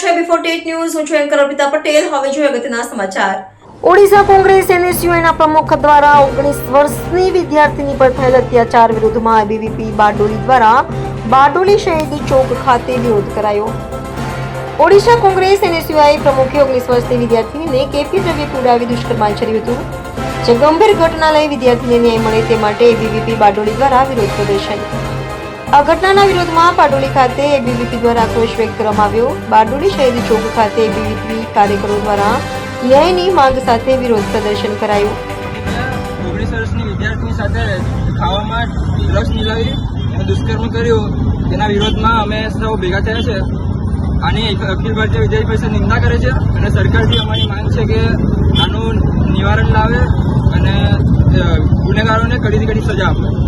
છો before TET news. હું છું એન્કર અર્પિતા પટેલ. હવે જોઈએ અગત્યના સમાચાર. ઓડિશા કોંગ્રેસ એનએસયુએના પ્રમુખ દ્વારા ઓગણીસ વર્ષની વિદ્યાર્થીની પર થયેલ અત્યાચાર વિરુદ્ધમાં એબીવીપી બારડોલી દ્વારા બારડોલી શહીદ ચોક ખાતે વિરોધ કરાયો. ઓડિશા કોંગ્રેસ એનએસયુઆઈ પ્રમુખે ઓગણીસ વર્ષની વિદ્યાર્થીનીને કેફી દ્રવ્ય પીવડાવી દુષ્કર્મ આચર્યું હતું. જે ગંભીર ઘટના લઈ વિદ્યાર્થીને ન્યાય મળે તે માટે એબીવીપી બારડોલી દ્વારા વિરોધ પ્રદર્શન. આ ઘટનાના વિરોધમાં બારડોલી ખાતે એબીવીપી દ્વારા આક્રોશ વ્યક્ત કરવામાં આવ્યો. બારડોલી શહીદ ચોક ખાતે એબીવીપી કાર્યકરો દ્વારા ન્યાયની માંગ સાથે વિરોધ પ્રદર્શન કરાયું. ઓગણીસ વર્ષની વિદ્યાર્થીની સાથે ખાવામાં ડ્રગ્સ મિલાવી અને દુષ્કર્મ કર્યું. તેના વિરોધમાં અમે સૌ ભેગા થયા છે. આની અખિલ ભારતીય વિદ્યાર્થી પરિષદ નિંદા કરે છે અને સરકારથી અમારી માંગ છે કે આનું નિવારણ લાવે અને ગુનેગારોને કડીથી કડી સજા આપે.